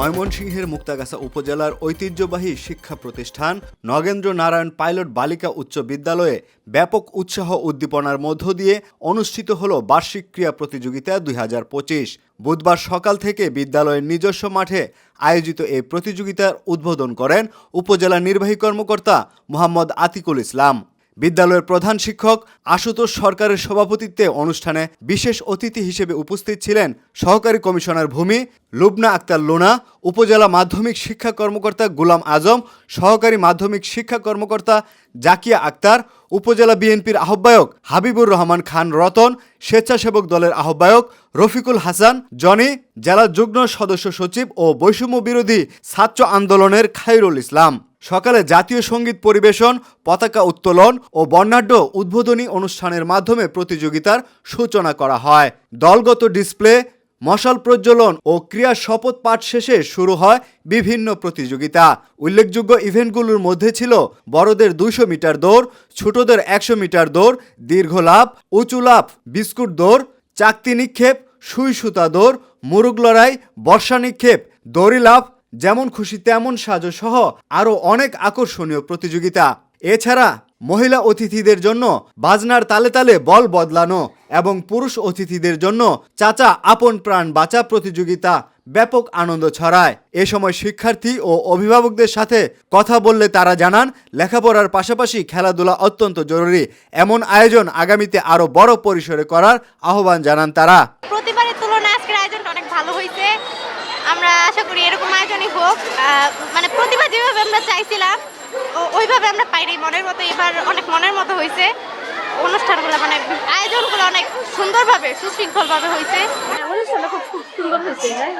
ময়মনসিংহের মুক্তাগাছা উপজেলার ঐতিহ্যবাহী শিক্ষা প্রতিষ্ঠান নগেন্দ্র নারায়ণ পাইলট বালিকা উচ্চ বিদ্যালয়ে ব্যাপক উৎসাহ উদ্দীপনার মধ্য দিয়ে অনুষ্ঠিত হল বার্ষিক ক্রীড়া প্রতিযোগিতা দুই হাজার পঁচিশ। বুধবার সকাল থেকে বিদ্যালয়ের নিজস্ব মাঠে আয়োজিত এই প্রতিযোগিতার উদ্বোধন করেন উপজেলা নির্বাহী কর্মকর্তা মোহাম্মদ আতিকুল ইসলাম। বিদ্যালয়ের প্রধান শিক্ষক আশুতোষ সরকারের সভাপতিত্বে অনুষ্ঠানে বিশেষ অতিথি হিসেবে উপস্থিত ছিলেন সহকারী কমিশনার ভূমি লুবনা আক্তার লোনা, উপজেলা মাধ্যমিক শিক্ষা কর্মকর্তা গুলাম আজম, সহকারী মাধ্যমিক শিক্ষা কর্মকর্তা জাকিয়া আক্তার, উপজেলা বিএনপির আহ্বায়ক হাবিবুর রহমান খান রতন, স্বেচ্ছাসেবক দলের আহ্বায়ক রফিকুল হাসান, জনি, জেলা যুগ্ম সদস্য সচিব ও বৈষম্য বিরোধী ছাত্র আন্দোলনের খায়রুল ইসলাম। সকালে জাতীয় সংগীত পরিবেশন, পতাকা উত্তোলন ও বর্ণাঢ্য উদ্বোধনী অনুষ্ঠানের মাধ্যমে প্রতিযোগিতার সূচনা করা হয়। দলগত ডিসপ্লে, মশাল প্রজ্বলন ও ক্রিয়া শপথ পাঠ শেষে শুরু হয় বিভিন্ন প্রতিযোগিতা। উল্লেখযোগ্য ইভেন্টগুলোর মধ্যে ছিল বড়দের দুইশো মিটার দৌড়, ছোটদের একশো মিটার দৌড়, দীর্ঘ লাভ উঁচু লাভ বিস্কুট দৌড়, চাকতি নিক্ষেপ, সুই সুতা দৌড়, মুরুগ লড়াই, বর্ষা নিক্ষেপ, দড়ি লাভ যেমন খুশি, তেমন সাজো সহ আরও অনেক আকর্ষণীয় প্রতিযোগিতা। এছাড়া মহিলা অতিথিদের জন্য বাজনার তালে তালে বল বদলানো এবং পুরুষ অতিথিদের জন্য চাচা আপন প্রাণ বাঁচা প্রতিযোগিতা ব্যাপক আনন্দ ছড়ায়। এ সময় শিক্ষার্থী ও অভিভাবকদের সাথে কথা বললে তারা জানান, লেখাপড়ার পাশাপাশি খেলাধুলা অত্যন্ত জরুরি। এমন আয়োজন আগামীতে আরও বড় পরিসরে করার আহ্বান জানান তারা। প্রতিবারের তুলনায় আজকের আয়োজনটা অনেক ভালো হয়েছে। আমরা আশা করি এরকম আয়োজনই হোক। মানে প্রতিবার যেভাবে আমরা চাইছিলাম ওইভাবে আমরা পাইনি মনের মতো। এবার অনেক মনের মতো হয়েছে। অনুষ্ঠানগুলো মানে আয়োজনগুলো অনেক সুন্দরভাবে সুশৃঙ্খলভাবে হয়েছে। হ্যাঁ, অনুষ্ঠানটা খুব খুব সুন্দর হয়েছে হ্যাঁ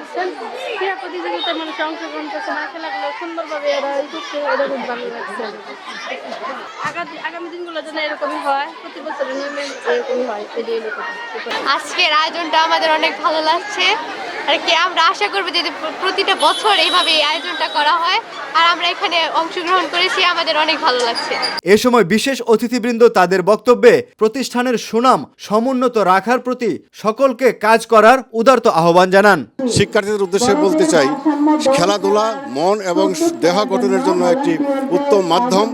ক্রীড়া প্রতিযোগিতায় মানুষ অংশগ্রহণ করছে না খেলাগুলো সুন্দরভাবে এরা করছে এটা খুব ভালো লাগছে আগামী আগামী দিনগুলো যেন এরকমই হয় প্রতি এরকমই হয়। আজকের আয়োজনটা আমাদের অনেক ভালো লাগছে। আর কি আমরা আশা করব যে প্রতিটা বছর এইভাবে এই আয়োজনটা করা হয়। আর আমরা এখানে অংশগ্রহণ করেছি আমাদের অনেক ভালো লাগছে। এ সময় বিশেষ অতিথিবৃন্দ তাদের বক্তব্যে প্রতিষ্ঠানের সুনাম সমুন্নত রাখার প্রতি সকলকে কাজ করার উদারত আহ্বান জানান। শিক্ষার্থীদের উদ্দেশ্যে বলতে চাই খেলাধুলা মন এবং দেহ গঠনের জন্য একটি উত্তম মাধ্যম।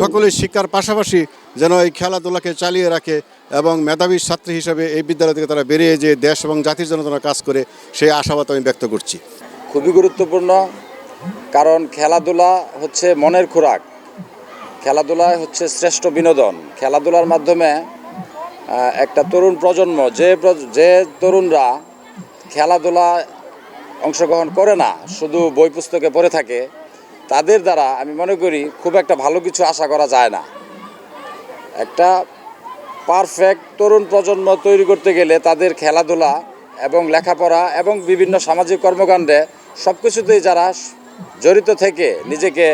সকলে শিক্ষার পাশাপাশি যেন এই খেলাধুলাকে চালিয়ে রাখে এবং মেধাবী ছাত্রী হিসেবে এই বিদ্যালয় থেকে তারা বেরিয়ে যে দেশ এবং জাতির জন্য তারা কাজ করে সেই আশাবাদ আমি ব্যক্ত করছি। খুবই গুরুত্বপূর্ণ কারণ খেলাধুলা হচ্ছে মনের খোরাক। খেলাধুলা হচ্ছে শ্রেষ্ঠ বিনোদন। খেলাধুলার মাধ্যমে একটা তরুণ প্রজন্ম যে যে তরুণরা খেলাধুলা অংশগ্রহণ করে না, শুধু বই পুস্তকে পড়ে থাকে, তাদের দ্বারা আমি মনে করি খুব একটা ভালো কিছু আশা করা যায় না। একটা পারফেক্ট তরুণ প্রজন্ম তৈরি করতে গেলে তাদের খেলাধুলা এবং লেখাপড়া এবং বিভিন্ন সামাজিক কর্মকাণ্ডে সব কিছুতেই যারা জড়িত থেকে নিজেকে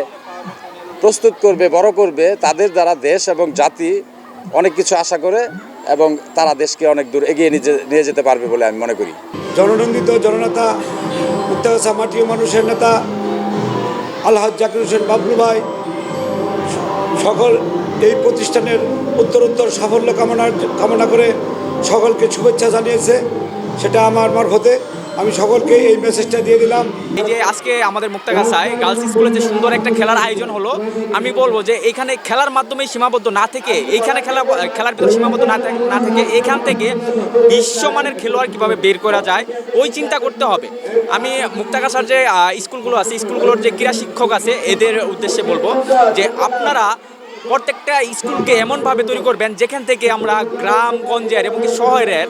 প্রস্তুত করবে, বড় করবে, তাদের দ্বারা দেশ এবং জাতি অনেক কিছু আশা করে এবং তারা দেশকে অনেক দূর এগিয়ে নিয়ে নিয়ে যেতে পারবে বলে আমি মনে করি। জননন্দিত জননেতা উত্তাগাছা মাটিও মানুষের নেতা, আলহাজ জাকির হোসেন বাবলু ভাই, সকল এই প্রতিষ্ঠানের উত্তরোত্তর সাফল্য কামনার কামনা করে সকলকে শুভেচ্ছা জানিয়েছে। সেটা আমার মারফতে। আমি সকলকে এই মেসেজটা দিয়ে দিলাম। এই যে আজকে আমাদের মুক্তাগাছায় গার্লস স্কুলে যে সুন্দর একটা খেলার আয়োজন হলো, আমি বলব যে এখানে খেলার মাধ্যমে সীমাবদ্ধ না থেকে এইখানে খেলা, খেলার ভিতরে সীমাবদ্ধ না না থেকে এখান থেকে বিশ্বমানের খেলোয়াড় কীভাবে বের করা যায়, ওই চিন্তা করতে হবে। আমি মুক্তাগাছার যে স্কুলগুলো আছে স্কুলগুলোর যে ক্রীড়া শিক্ষক আছে, এদের উদ্দেশ্যে বলব যে আপনারা প্রত্যেকটা স্কুলকে এমনভাবে তৈরি করবেন যেখান থেকে আমরা গ্রামগঞ্জের এবং শহরের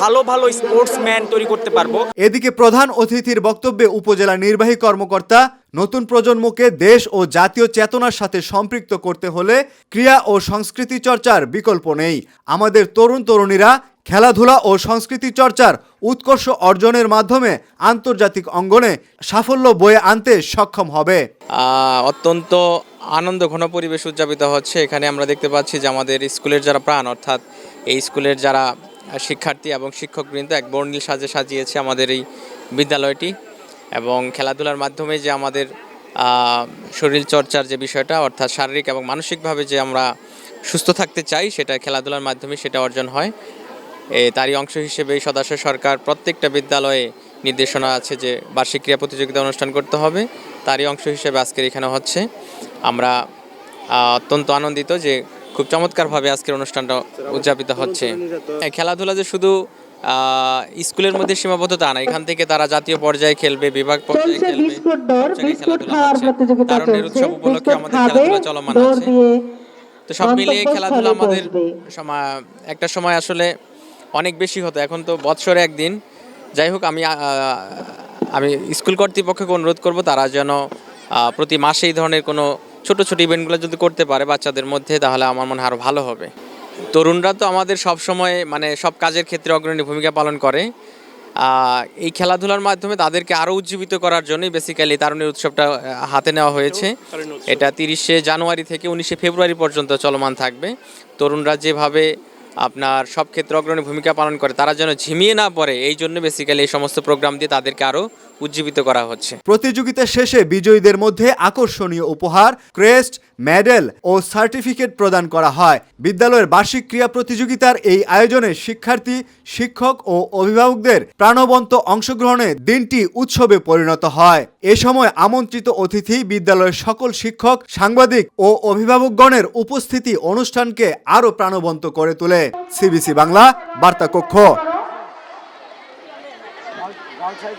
ভালো ভালো স্পোর্টসম্যান তৈরি করতে পারব। এদিকে প্রধান অতিথির বক্তব্যে উপজেলা নির্বাহী কর্মকর্তা নতুন প্রজন্মকে দেশ ও জাতীয় চেতনার সাথে সম্পৃক্ত করতে হলে ক্রিয়া ও সংস্কৃতি চর্চার বিকল্প নেই। আমাদের তরুণ তরুণীরা খেলাধুলা ও সংস্কৃতি চর্চার উৎকর্ষ অর্জনের মাধ্যমে আন্তর্জাতিক অঙ্গনে সাফল্য বয়ে আনতে সক্ষম হবে। আহ, অত্যন্ত আনন্দ ঘন পরিবেশ উদযাপিত হচ্ছে। এখানে আমরা দেখতে পাচ্ছি যে আমাদের স্কুলের যারা প্রাণ অর্থাৎ এই স্কুলের যারা শিক্ষার্থী এবং শিক্ষকবৃন্দ এক বর্ণিল সাজে সাজিয়েছে আমাদের এই বিদ্যালয়টি এবং খেলাধুলার মাধ্যমে যে আমাদের শরীর চর্চার যে বিষয়টা অর্থাৎ শারীরিক এবং মানসিকভাবে যে আমরা সুস্থ থাকতে চাই সেটা খেলাধুলার মাধ্যমে সেটা অর্জন হয়। এ, তারই অংশ হিসেবে সদস্য সরকার প্রত্যেকটা বিদ্যালয়ে নির্দেশনা আছে যে বার্ষিক ক্রীড়া প্রতিযোগিতা অনুষ্ঠান করতে হবে। তারই অংশ হিসেবে আজকের এখানে হচ্ছে। আমরা অত্যন্ত আনন্দিত যে খুব চমৎকারভাবে আজকের অনুষ্ঠানটা উদযাপিত হচ্ছে। খেলাধুলা যে শুধু স্কুলের মধ্যে সীমাবদ্ধ তা না এখান থেকে তারা জাতীয় পর্যায়ে খেলবে বিভাগ পর্যায়ে খেলবে উৎসব উপলক্ষে আমাদের খেলাধুলা চলমান আছে। তো সব মিলিয়ে খেলাধুলা আমাদের সময় একটা সময় আসলে অনেক বেশি হতো এখন তো বৎসরে একদিন। যাই হোক আমি আমি স্কুল কর্তৃপক্ষকে অনুরোধ করব তারা যেন প্রতি মাসে এই ধরনের কোনো ছোট ছোট ইভেন্টগুলো যদি করতে পারে বাচ্চাদের মধ্যে তাহলে আমার মনে হয় আরও ভালো হবে। তরুণরা তো আমাদের সব সময় মানে সব কাজের ক্ষেত্রে অগ্রণী ভূমিকা পালন করে। এই খেলাধুলার মাধ্যমে তাদেরকে আরও উজ্জীবিত করার জন্যই বেসিক্যালি তারুণের উৎসবটা হাতে নেওয়া হয়েছে। এটা তিরিশে জানুয়ারি থেকে উনিশে ফেব্রুয়ারি পর্যন্ত চলমান থাকবে। তরুণরা যেভাবে আপনার সব ক্ষেত্রে অগ্রণী ভূমিকা পালন করে। তারা যেন ঝিমিয়ে না পড়ে, এই জন্য বেসিক্যালি এই সমস্ত প্রোগ্রাম দিয়ে তাদেরকে আরও উজ্জীবিত করা হচ্ছে। প্রতিযোগিতা শেষে বিজয়ীদের মধ্যে আকর্ষণীয় উপহার, ক্রেস্ট, মেডেল ও সার্টিফিকেট প্রদান করা হয়। বিদ্যালয়ের বার্ষিক ক্রীড়া প্রতিযোগিতার এই আয়োজনে শিক্ষার্থী, শিক্ষক ও অভিভাবকদের প্রাণবন্ত অংশগ্রহণে দিনটি উৎসবে পরিণত হয়। এ সময় আমন্ত্রিত অতিথি বিদ্যালয়ের সকল শিক্ষক, সাংবাদিক ও অভিভাবকগণের উপস্থিতি অনুষ্ঠানকে আরও প্রাণবন্ত করে তোলে। সিবিসি বাংলা বার্তা কক্ষ